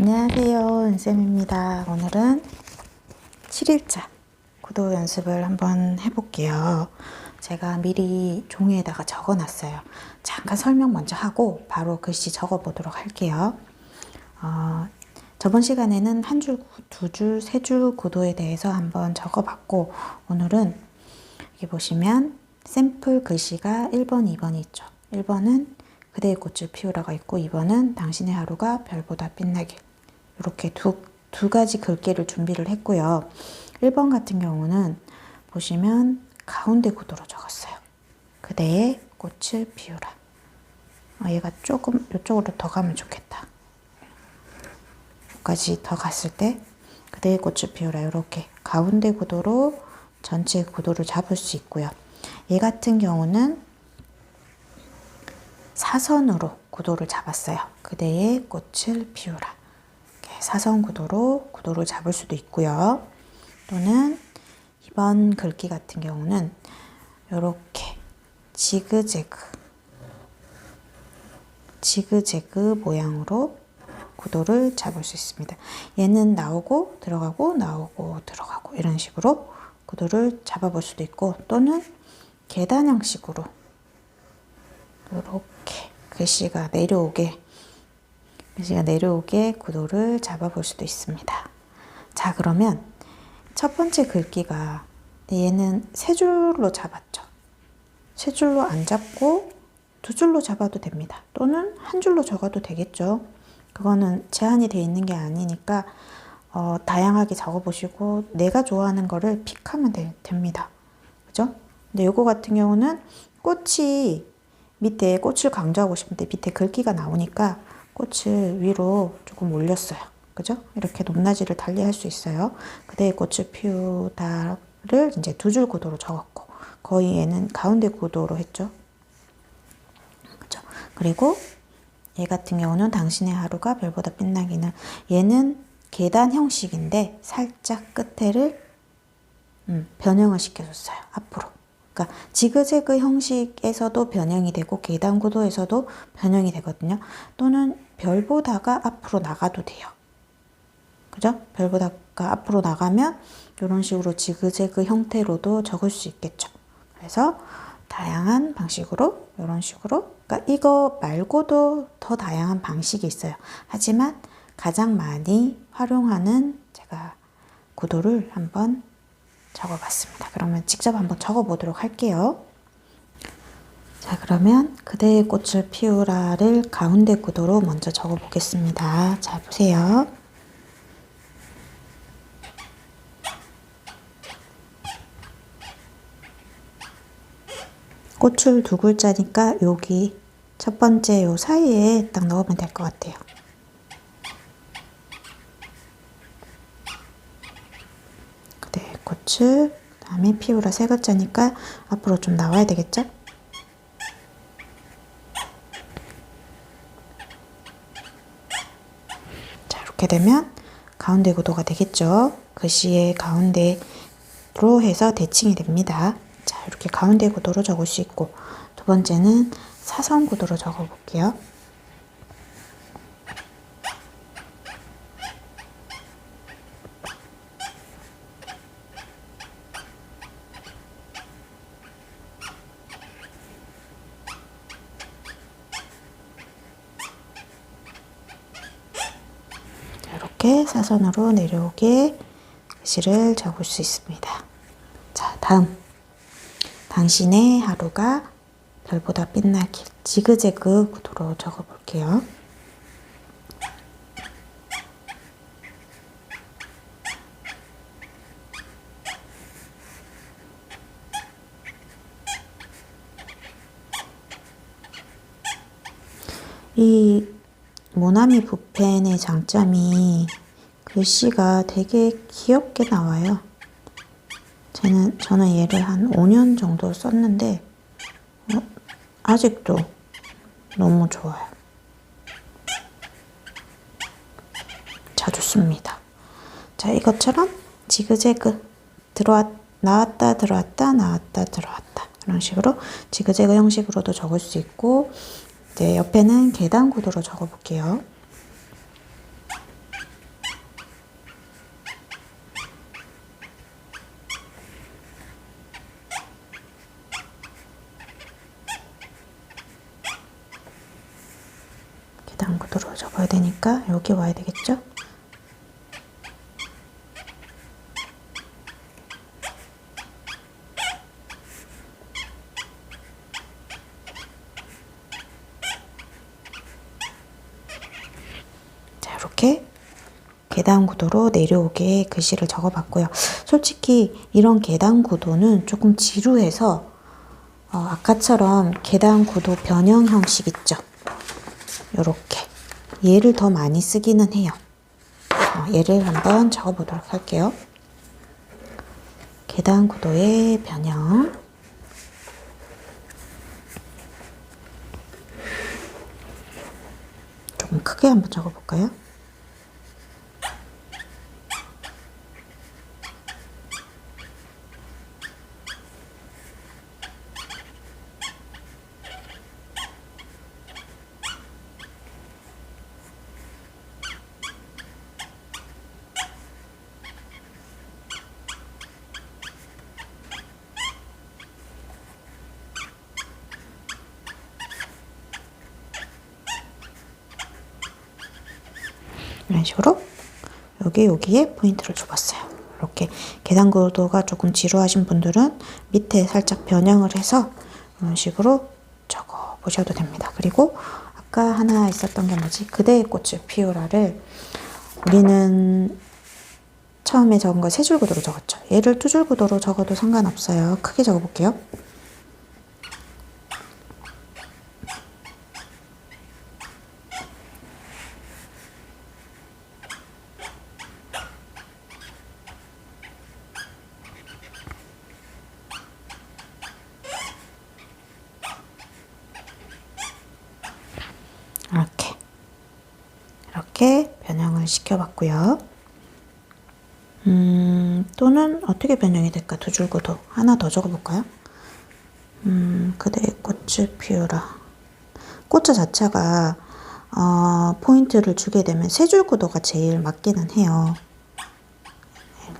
안녕하세요. 은쌤입니다. 오늘은 7일차 구도 연습을 한번 해볼게요. 제가 미리 종이에다가 적어 놨어요. 잠깐 설명 먼저 하고 바로 글씨 적어 보도록 할게요. 어, 저번 시간에는 한 줄, 두 줄, 세 줄 구도에 대해서 한번 적어 봤고, 오늘은 여기 보시면 샘플 글씨가 1번, 2번이 있죠. 1번은 그대의 꽃을 피우라가 있고, 2번은 당신의 하루가 별보다 빛나길. 이렇게 두, 두 가지 글귀를 준비를 했고요. 1번 같은 경우는 보시면 가운데 구도로 적었어요. 그대의 꽃을 피우라. 어, 얘가 조금 이쪽으로 더 가면 좋겠다. 여기까지 더 갔을 때 그대의 꽃을 피우라 이렇게 가운데 구도로 전체 구도를 잡을 수 있고요. 얘 같은 경우는 사선으로 구도를 잡았어요. 그대의 꽃을 피우라. 사선 구도로 구도를 잡을 수도 있고요. 또는 이번 글귀 같은 경우는 이렇게 지그재그 지그재그 모양으로 구도를 잡을 수 있습니다. 얘는 나오고 들어가고 나오고 들어가고 이런 식으로 구도를 잡아볼 수도 있고 또는 계단 형식으로 이렇게 글씨가 내려오게 글씨가 내려오게 구도를 잡아볼 수도 있습니다. 자 그러면 첫 번째 글귀가 얘는 세 줄로 잡았죠. 세 줄로 안 잡고 두 줄로 잡아도 됩니다. 또는 한 줄로 적어도 되겠죠. 그거는 제한이 돼 있는 게 아니니까 어, 다양하게 적어보시고 내가 좋아하는 거를 픽하면 되, 됩니다. 그죠? 근데 요거 같은 경우는 꽃이 밑에 꽃을 강조하고 싶은데 밑에 글귀가 나오니까 꽃을 위로 조금 올렸어요. 그죠? 이렇게 높낮이를 달리 할 수 있어요. 그대의 꽃을 피우다를 이제 두 줄 구도로 적었고 거의 얘는 가운데 구도로 했죠. 그죠? 그리고 얘 같은 경우는 당신의 하루가 별보다 빛나기는 얘는 계단 형식인데 살짝 끝에를 음, 변형을 시켜줬어요. 앞으로. 그러니까 지그재그 형식에서도 변형이 되고 계단 구도에서도 변형이 되거든요. 또는 별보다가 앞으로 나가도 돼요. 그죠? 별보다가 앞으로 나가면 이런 식으로 지그재그 형태로도 적을 수 있겠죠. 그래서 다양한 방식으로 이런 식으로 그러니까 이거 말고도 더 다양한 방식이 있어요. 하지만 가장 많이 활용하는 제가 구도를 한번 적어봤습니다. 그러면 직접 한번 적어보도록 할게요. 자 그러면 그대의 꽃을 피우라를 가운데 구도로 먼저 적어 보겠습니다. 잘 보세요. 꽃줄 두 글자니까 여기 첫 번째 요 사이에 딱 넣으면 될 것 같아요. 그대 꽃을 다음에 피우라 세 글자니까 앞으로 좀 나와야 되겠죠? 자 이렇게 되면 가운데 구도가 되겠죠? 글씨의 가운데로 해서 대칭이 됩니다. 자, 이렇게 가운데 구도로 적을 수 있고 두 번째는 사선 구도로 적어 볼게요. 이렇게 사선으로 내려오게 글씨를 적을 수 있습니다. 자, 다음 당신의 하루가 별보다 빛나길 지그재그 구도로 적어 볼게요. 이 모나미 붓펜의 장점이 글씨가 되게 귀엽게 나와요. 저는, 저는 얘를 한 5년 정도 썼는데, 어, 아직도 너무 좋아요. 자주 씁니다. 자, 이것처럼 지그재그 들어왔, 나왔다, 들어왔다, 나왔다, 들어왔다. 이런 식으로 지그재그 형식으로도 적을 수 있고, 이제 옆에는 계단 구도로 적어볼게요. 계단 구도로 적어야 되니까 여기 와야 되겠죠? 이렇게 계단 구도로 내려오게 글씨를 적어봤고요. 솔직히 이런 계단 구도는 조금 지루해서 어, 아까처럼 계단 구도 변형 형식 있죠? 요렇게 얘를 더 많이 쓰기는 해요. 어, 얘를 한번 적어보도록 할게요. 계단 구도의 변형 조금 크게 한번 적어볼까요? 이런 식으로 여기 여기에 포인트를 줘봤어요. 이렇게 계단 구도가 조금 지루하신 분들은 밑에 살짝 변형을 해서 이런 식으로 적어 보셔도 됩니다. 그리고 아까 하나 있었던 게 뭐지? 그대의 꽃을 피우라를 우리는 처음에 적은 거세줄 구도로 적었죠. 얘를 두 줄 구도로 적어도 상관없어요. 크게 적어볼게요. 이렇게 이렇게 변형을 시켜봤고요. 음, 또는 어떻게 변형이 될까? 두줄 구도 하나 더 적어볼까요? 음, 그대의 꽃을 피우라. 꽃자 자체가 어, 포인트를 주게 되면 세 줄 구도가 제일 맞기는 해요.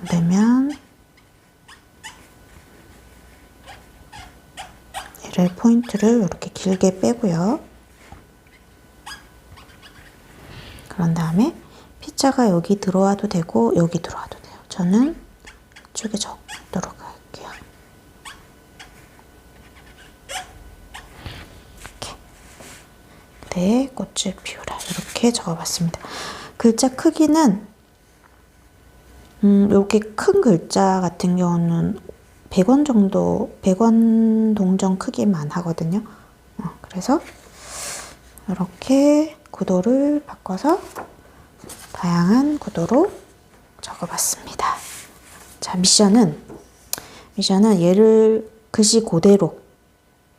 들면 얘를 포인트를 이렇게 길게 빼고요. 그런 다음에 피자가 여기 들어와도 되고 여기 들어와도 돼요. 저는 이쪽에 적도록 할게요. 이렇게 네, 꽃을 피우라 이렇게 적어봤습니다. 글자 크기는 음, 이렇게 큰 글자 같은 경우는 100원 정도, 100원 동전 크기만 하거든요. 어, 그래서 이렇게 구도를 바꿔서 다양한 구도로 적어봤습니다. 자, 미션은 미션은 얘를 글씨 그대로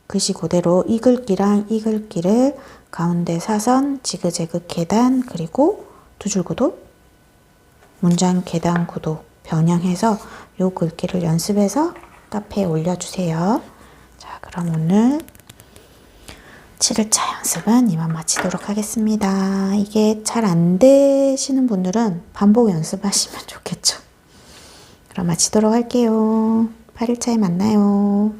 글씨 그대로 이 글귀랑 이 글귀를 가운데 사선, 지그재그 계단 그리고 두 줄 구도 문장 계단 구도 변형해서 요 글귀를 연습해서 카페에 올려주세요. 자, 그럼 오늘 7일차 연습은 이만 마치도록 하겠습니다. 이게 잘 안 되시는 분들은 반복 연습하시면 좋겠죠. 그럼 마치도록 할게요. 8일차에 만나요.